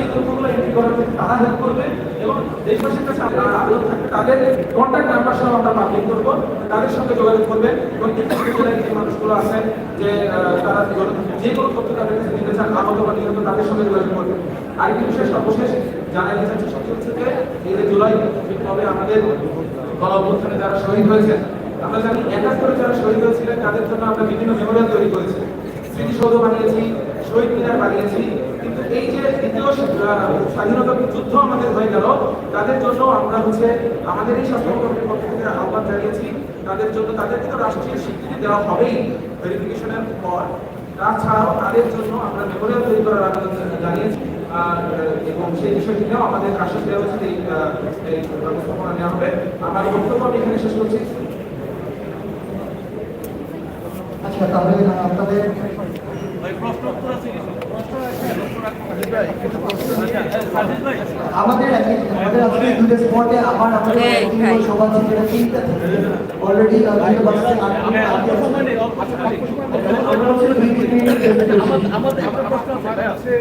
সেই তথ্যগুলো এন্ট্রি করার তারা হেল্প করবে এবং দেশবাসীর কাছে আপনার আবেদন থাকবে, তাদের কন্ট্যাক্ট নাম্বার সহ আমরা পাবলিক করব, তাদের সঙ্গে যোগাযোগ করবেন প্রত্যেকটা যে মানুষগুলো আছেন, যে তারা যে কোনো তথ্য তাদের কাছে দিতে চান আহত বা নিহত তাদের সঙ্গে যোগাযোগ করবেন আরেকটি বিষয় সর্বশেষ জানাতে চাচ্ছি সেটি হচ্ছে যে এই যে জুলাই তবে আমাদের গণ যারা শহীদ হয়েছেন, আমরা জানি একাত্তরে যারা শহীদ হয়েছিলেন, তাদের জন্য আমরা বিভিন্ন মেমোরিয়াল তৈরি করেছি। স্মৃতিসৌধ বানিয়েছি, শহীদ মিনার বানিয়েছি। কিন্তু এই যে স্বাধীনতা যুদ্ধ আমাদের হয়ে গেল। তাদের জন্য আমরা হচ্ছে আমাদের এই স্বাস্থ্য কমিটির পক্ষ থেকে আহ্বান জানিয়েছি। তাদের জন্য তাদেরকে তো রাষ্ট্রীয় স্বীকৃতি দেওয়া হবেই ভেরিফিকেশনের পর। তাছাড়াও তাদের জন্য আমরা মেমোরিয়াল তৈরি করার আবেদন জানিয়েছি। এবং সেই বিষয়টি নিয়েও আমাদের আশ্বাস দেওয়া হচ্ছে এই, ব্যবস্থাপনা নেওয়া হবে। আমার বক্তব্য আমি এখানে শেষ করছি। আচ্ছা তাহলে আপনাদের প্রশ্ন আমাদের এক- আমাদের আজকে দুটো স্পটে আবার আমাদের ভাই। সভা ছিল তিনটা অলরেডি। আমরা। আমাদের আছে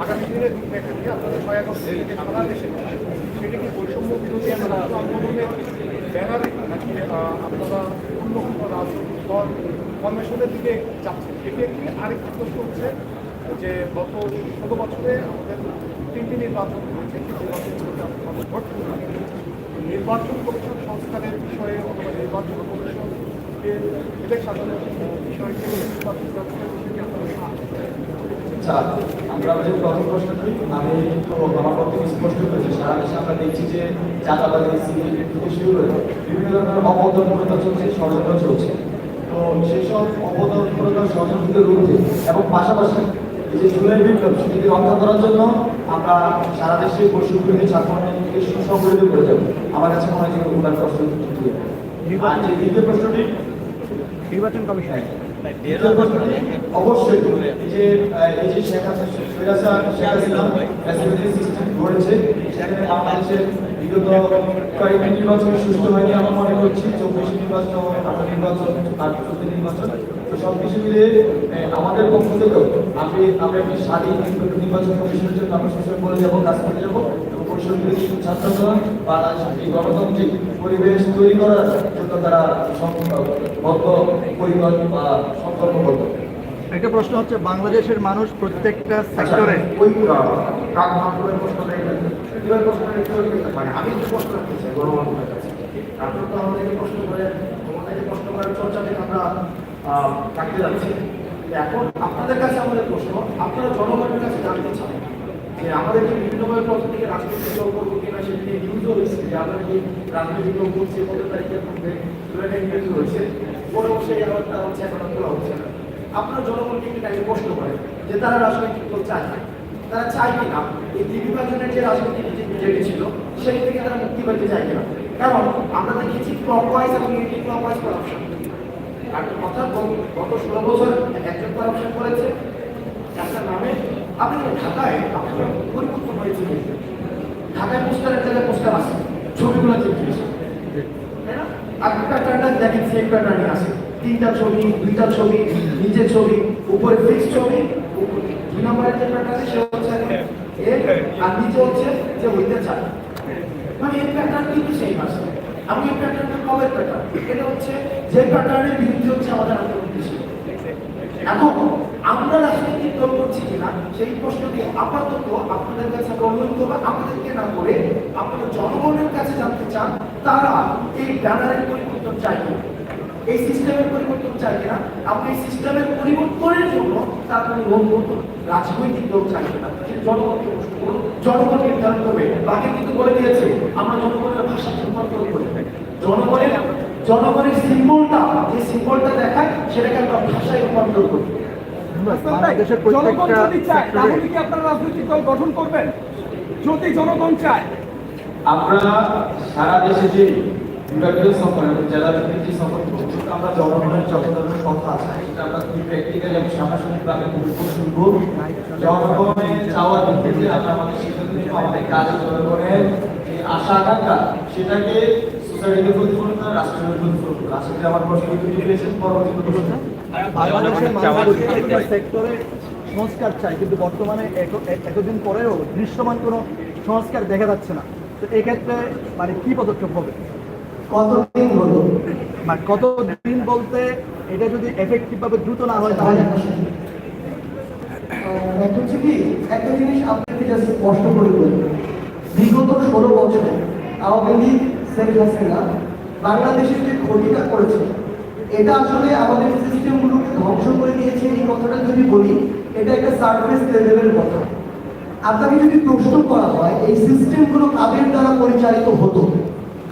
আগামী দিনে আগস্ট থেকে সারা দেশে সেটা কি বৈষম্য বিরোধী আন্দোলনের ব্যানারে নাকি আপনারা অন্য কোনো রাজনৈতিক দল কনভেনশনের দিকে যাচ্ছেন এটি একটি আরেকটি প্রশ্ন হচ্ছে যে গত ষোলো বছরে আমাদের তিনটি নির্বাচন হয়েছে। নির্বাচন কমিশন সংস্কারের বিষয়ে অথবা নির্বাচন কমিশনের ইলেকশন বিষয়কে নির্বাচন আমরা যে প্রথম প্রশ্নটি আমি তো আমার পক্ষে স্পষ্ট করেছি সারা দেশে আমরা দেখছি যে চাঁদাবাজি সিভিল থেকে শুরু করে বিভিন্ন ধরনের অপতৎপরতা চলছে, ষড়যন্ত্র চলছে। তো সেই সব অপতৎপরতা ষড়যন্ত্রকে রুখতে এবং পাশাপাশি এই যে জুলাই বিপ্লব, সেটিকে রক্ষা করার জন্য আমরা সারা দেশে পশুগুলিকে ছাত্রকে সুসংগঠিত করে যাব। আমার কাছে মনে হয় যে উনার প্রশ্ন। দ্বিতীয় প্রশ্নটি নির্বাচন কমিশন। অবশ্যই। যে এই যে শেখ হাসিনা শেখ হাসিনা শেখ হাসিনা প্রেসিডেন্ট সিস্টেম গড়েছে সেখানে বাংলাদেশের বিগত কয়েকটি নির্বাচন সুস্থ হয়নি আমরা মনে করছি চব্বিশ নির্বাচন আঠারো নির্বাচন আর চোদ্দ নির্বাচন। তো সব কিছু মিলে আমাদের পক্ষ থেকেও আমি আমরা একটি স্বাধীন নির্বাচন কমিশনের জন্য আমরা সুস্থ করে যাব কাজ করে যাব। পরিষদের ছাত্রদল গণতান্ত্রিক পরিবেশ তৈরি করার জন্য তারা পরিবার বা সংকল্পবদ্ধ একটা প্রশ্ন হচ্ছে বাংলাদেশের মানুষ প্রত্যেকটা সেক্টরে একটু মানে আমি প্রশ্ন চাই গণমাধ্যমের কাছে আপনার তো আমাদেরকে প্রশ্ন করে আমাদেরকে প্রশ্ন করার চর্চা থেকে আমরা থাকতে যাচ্ছি এখন আপনাদের কাছে আমাদের প্রশ্ন আপনারা জনগণের কাছে জানতে চান। যে আমাদের যে বিভিন্নভাবে পক্ষ থেকে রাজনৈতিক দল করব কিনা সেটি নিয়ে নিউজও হয়েছে যে আমরা যে রাজনৈতিক দল করছি, কত তারিখের মধ্যে দুটো নিউজ হয়েছে কোনো সেই আলাদা হচ্ছে, এখন তোলা হচ্ছে না। আপনারা জনগণকে একটু টাইমে প্রশ্ন করেন, যে তারা রাজনৈতিক দল চায় না। তারা চায় কিনা? এই দ্বিবিভাজনের যে রাজনৈতিক যে বিজেপি ছিল, সেই থেকে তারা মুক্তি পেতে চায় কিনা? কারণ আমরা দেখেছি ক্লকওয়াইজ এবং এন্টি ক্লকওয়াইজ করাপশন আর অর্থাৎ গত ষোলো বছর একজন করাপশন করেছে একটা নামে আপনি ঢাকায় আপনার পরিবর্তন হয়েছে। ঢাকায় পোস্টারের জায়গায় পোস্টার আছে। ছবিগুলো না? আর প্যাটার্নটা দেখেন সেম প্যাটার্নই আছে। তিনটা ছবি, দুইটা ছবি, নিচের ছবি, উপরে ফিক্স ছবি দুই নম্বরের যে প্যাটার্ন সে হচ্ছে আর নিচে হচ্ছে যে হইতে চায় মানে এই প্যাটার্ন কিন্তু সেই আছে। আমি এই প্যাটার্নটা কবে প্যাটার্ন এটা হচ্ছে যে প্যাটার্নের বিরুদ্ধে হচ্ছে আমাদের আন্দোলন এখন আমরা রাজনৈতিক দল করছি কিনা, সেই প্রশ্নটি আপাতত আপনাদের কাছে অনুরোধ করব আমাদেরকে না করে আপনারা জনগণের কাছে জানতে চান, তারা এই ব্যানারের পরিবর্তন কিনা, এই সিস্টেমের পরিবর্তন চায় কিনা, আপনি এই সিস্টেমের পরিবর্তনের জন্য তার কোনো নতুন রাজনৈতিক দল চাই কিনা কিন্তু জনগণকে প্রশ্ন করুন, জনগণ নির্ধারণ করবে, বাকি কিন্তু বলে দিয়েছে, আমরা জনগণের ভাষা রূপান্তর করি। জনগণের জনগণের সিম্বলটা যে সিম্বলটা দেখায়, সেটাকে আমরা ভাষায় রূপান্তর করি। জনগণ যদি চায় তাহলে কি আপনারা রাজনৈতিক দল গঠন করবেন? যদি জনগণ চায়। আমরা সারা দেশে যে বিভাগীয় সফর এবং জেলা ভিত্তিক যে সফর করব আমরা জনগণের যত কথা আছে। সেটা আমরা খুবই প্র্যাকটিক্যালি এবং সামনাসামনিকভাবে খুবই শুনব। জনগণের চাওয়ার ভিত্তিতে আমরা আমাদের সিদ্ধান্ত নিব আমাদের কাজে জনগণের যে আশা আকাঙ্ক্ষা সেটাকে সোসাইটিকে প্রতিফলন করে রাষ্ট্রের প্রতিফলন করে আশা করি আমার প্রশ্ন পরবর্তী সেক্টরে সংস্কার চাই কিন্তু বর্তমানে এতদিন পরেও দৃশ্যমান কোনো সংস্কার দেখা যাচ্ছে না। তো এক্ষেত্রে মানে কি পদক্ষেপ হবে? কতদিন মানে বলতে এটা যদি এফেক্টিভ ভাবে দ্রুত না হয় তাহলে আহ, একটা হচ্ছে কি একটা জিনিস আপনাকে জাস্ট স্পষ্ট করে বলি বিগত ষোলো বছরে আওয়ামী লীগ শেখ হাসিনা বাংলাদেশের যে ক্ষতিটা করেছে এটা আসলে আমাদের সিস্টেমগুলোকে ধ্বংস করে দিয়েছে, এই কথাটা যদি বলি, এটা একটা সার্ভিস লেভেলের কথা। আপনাকে যদি প্রশ্ন করা হয়, এই সিস্টেমগুলো কাদের দ্বারা পরিচালিত হতো?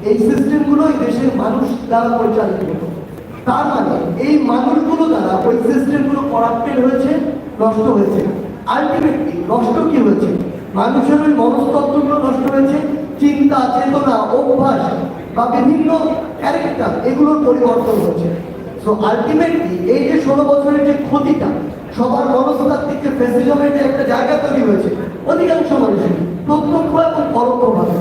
এই সিস্টেমগুলো এই দেশের মানুষ দ্বারা পরিচালিত হতো। তার মানে এই মানুষগুলো দ্বারা ওই সিস্টেমগুলো করাপ্টেড হয়েছে, নষ্ট হয়েছে। আলটিমেটলি নষ্ট কি হয়েছে? মানুষের ওই মনস্তত্ত্বগুলো নষ্ট হয়েছে চিন্তা, চেতনা, অভ্যাস বা বিভিন্ন ক্যারেক্টার এগুলোর পরিবর্তন হয়েছে সো আলটিমেটলি এই যে ষোলো বছরের যে ক্ষতিটা, সবার মনস্তাত্ত্বিক যে ফেসিজমের যে একটা জায়গা তৈরি হয়েছে, অধিকাংশ মানুষের প্রত্যক্ষ এবং পরোক্ষভাবে।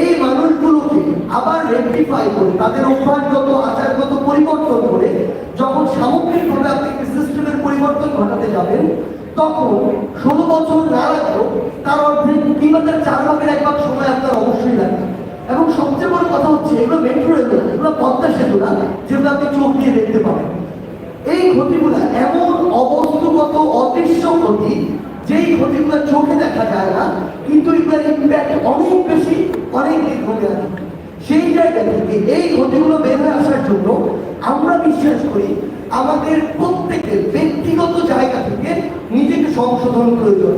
এই মানুষগুলোকে আবার রেকটিফাই করে, তাদের অভ্যাসগত, আচারগত পরিবর্তন করে, যখন সামগ্রিকভাবে আপনি সিস্টেমের পরিবর্তন ঘটাতে যাবেন, তখন ষোলো বছর না লাগলেও তার অর্ধেক কিংবা তার চার ভাগের এক ভাগ সময় আপনার দেখা যায় না, কিন্তু এগুলোর ইম্প্যাক্ট অনেক বেশি, অনেক দীর্ঘমেয়াদী সেই জায়গা থেকে এই ক্ষতিগুলো বের হয়ে আসার জন্য আমরা বিশ্বাস করি আমাদের প্রত্যেকের ব্যক্তিগত জায়গা থেকে নিজেকে সংশোধন প্রয়োজন।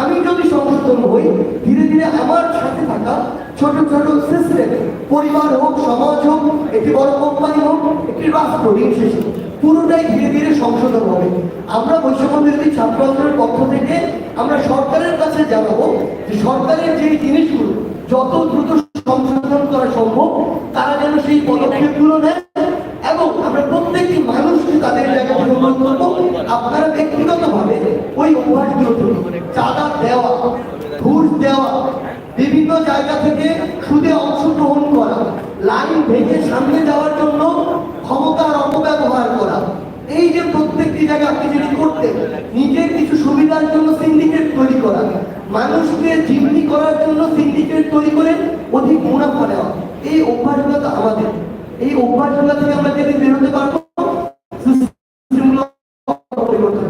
আমি যদি সংশোধন হই, ধীরে ধীরে আমার সাথে থাকা ছোট ছোট সিস্টেম পরিবার হোক, সমাজ হোক, একটি বড় কোম্পানি হোক, একটি রাষ্ট্র দিন শেষে। পুরোটাই ধীরে ধীরে সংশোধন হবে। আমরা বৈষম্য বিরোধী ছাত্র আন্দোলনের পক্ষ থেকে আমরা সরকারের কাছে জানাব যে সরকারের যে জিনিসগুলো যত দ্রুত সংশোধন করা সম্ভব, তারা যেন সেই পদক্ষেপগুলো নেয় এবং আমরা প্রত্যেকটি মানুষকে তাদের জায়গা থেকে অনুরোধ করব। আপনারা ব্যক্তিগতভাবে ওই অভ্যাসগুলো থেকে চাঁদা দেওয়া, ঘুষ দেওয়া, বিভিন্ন জায়গা থেকে সুদে অংশগ্রহণ করা, লাইন ভেঙে সামনে যাওয়ার জন্য ক্ষমতার অপব্যবহার করা এই যে প্রত্যেকটি জায়গায় আপনি যেটি করতেন নিজের কিছু সুবিধার জন্য সিন্ডিকেট তৈরি করা। মানুষকে জিম্মি করার জন্য সিন্ডিকেট তৈরি করে অধিক মুনাফা নেওয়া। এই অভ্যাসগুলো তো আমাদের। এই অভ্যাসগুলো থেকে আমরা যেদিন বেরোতে পারব পরিবর্তন